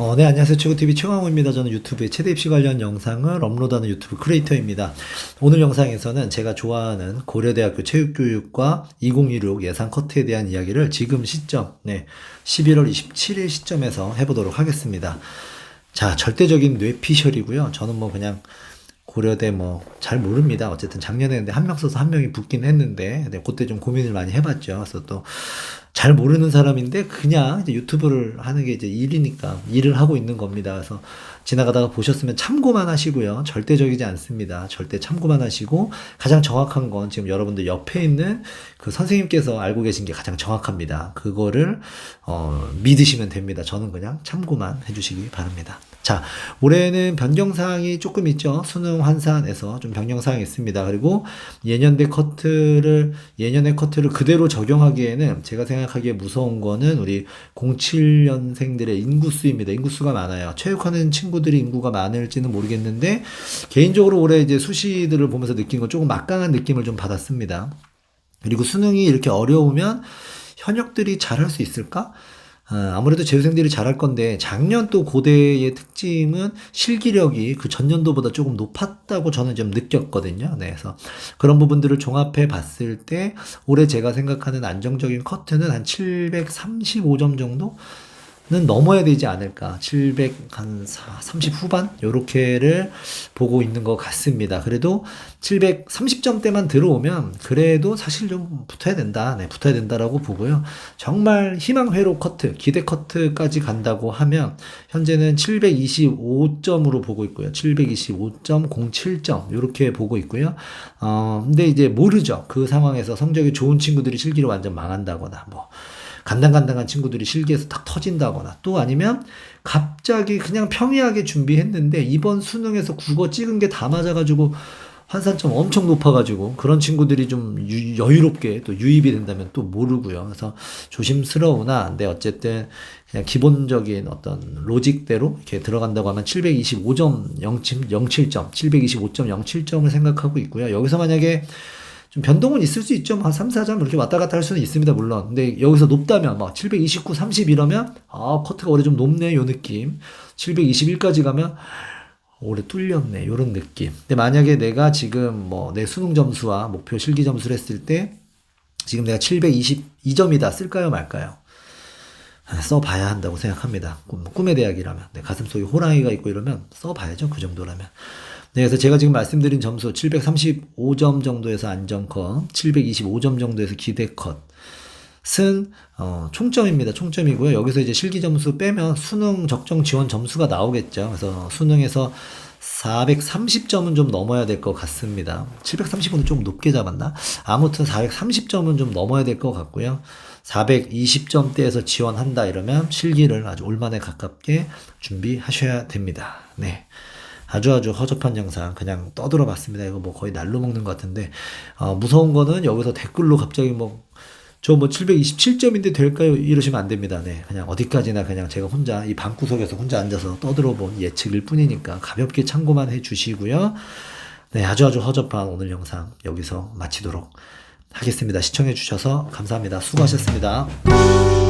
어, 네, 안녕하세요. 최고TV 최광호입니다. 저는 유튜브에 최대 입시 관련 영상을 업로드하는 유튜브 크리에이터입니다. 오늘 영상에서는 제가 좋아하는 고려대학교 체육교육과 2016 예상 커트에 대한 이야기를 지금 시점, 네, 11월 27일 시점에서 해보도록 하겠습니다. 자, 절대적인 뇌피셜이고요. 저는 뭐 그냥 고려대 뭐 잘 모릅니다. 어쨌든 작년에 한 명 써서 한 명이 붙긴 했는데 네, 그때 좀 고민을 많이 해봤죠. 그래서 또 잘 모르는 사람인데 그냥 유튜브를 하는 게 이제 일이니까 일을 하고 있는 겁니다. 그래서 지나가다가 보셨으면 참고만 하시고요. 절대적이지 않습니다. 절대 참고만 하시고 가장 정확한 건 지금 여러분들 옆에 있는 그 선생님께서 알고 계신 게 가장 정확합니다. 그거를 어, 믿으시면 됩니다. 저는 그냥 참고만 해주시기 바랍니다. 자, 올해는 변경사항이 조금 있죠. 수능 환산에서 좀 변경사항이 있습니다. 그리고 예년대 커트를, 예년의 커트를 그대로 적용하기에는 제가 생각하 기에 무서운 거는 우리 07년생들의 인구수입니다. 인구수가 많아요. 체육하는 친구들이 인구가 많을지는 모르겠는데, 개인적으로 올해 이제 수시들을 보면서 느낀 건 조금 막강한 느낌을 좀 받았습니다. 그리고 수능이 이렇게 어려우면 현역들이 잘할 수 있을까? 아, 아무래도 재수생들이 잘할 건데 작년 또 고대의 특징은 실기력이 그 전년도보다 조금 높았다고 저는 좀 느꼈거든요. 네, 그래서 그런 부분들을 종합해 봤을 때 올해 제가 생각하는 안정적인 커트는 한 735점 정도? 는 넘어야 되지 않을까. 730 후반? 요렇게를 보고 있는 것 같습니다. 그래도 730점대만 들어오면 그래도 사실 좀 붙어야 된다. 네, 붙어야 된다라고 보고요. 정말 희망회로 커트, 기대 커트까지 간다고 하면 현재는 725점으로 보고 있고요. 725.07점 요렇게 보고 있고요. 어, 근데 이제 모르죠. 그 상황에서 성적이 좋은 친구들이 실기로 완전 망한다거나 뭐 간당간당한 친구들이 실기에서 탁 터진다거나 또 아니면 갑자기 그냥 평이하게 준비했는데 이번 수능에서 국어 찍은 게 다 맞아가지고 환산점 엄청 높아가지고 그런 친구들이 좀 유- 여유롭게 또 유입이 된다면 또 모르고요. 그래서 조심스러우나 근데 어쨌든 그냥 기본적인 어떤 로직대로 이렇게 들어간다고 하면 725점 07점, 725.07점을 생각하고 있고요. 여기서 만약에 좀 변동은 있을 수 있죠. 한 3, 4점 이렇게 왔다 갔다 할 수는 있습니다. 물론. 근데 여기서 높다면 막 729, 30 이러면 아, 커트가 올해 좀 높네. 요 느낌. 721까지 가면 올해 뚫렸네. 요런 느낌. 근데 만약에 내가 지금 뭐 내 수능 점수와 목표 실기 점수를 했을 때 지금 내가 722점이다. 쓸까요, 말까요? 아, 써봐야 한다고 생각합니다. 꿈- 꿈의 대학이라면. 내 가슴 속에 호랑이가 있고 이러면 써봐야죠. 그 정도라면. 네, 그래서 제가 지금 말씀드린 점수 735점 정도에서 안정컷, 725점 정도에서 기대컷. 쓴 어, 총점입니다. 총점이고요. 여기서 이제 실기 점수 빼면 수능 적정 지원 점수가 나오겠죠. 그래서 수능에서 430점은 좀 넘어야 될 것 같습니다. 730은 좀 높게 잡았나? 아무튼 430점은 좀 넘어야 될 것 같고요. 420점대에서 지원한다 이러면 실기를 아주 올만에 가깝게 준비하셔야 됩니다. 네. 아주 아주 허접한 영상 그냥 떠들어 봤습니다. 이거 뭐 거의 날로 먹는 것 같은데 어, 무서운 거는 여기서 댓글로 갑자기 뭐 저뭐 727점인데 될까요? 이러시면 안 됩니다. 네. 그냥 어디까지나 그냥 제가 혼자 이 방구석에서 혼자 앉아서 떠들어 본 예측일 뿐이니까 가볍게 참고만 해 주시고요. 네, 아주 아주 허접한 오늘 영상 여기서 마치도록 하겠습니다. 시청해 주셔서 감사합니다. 수고하셨습니다.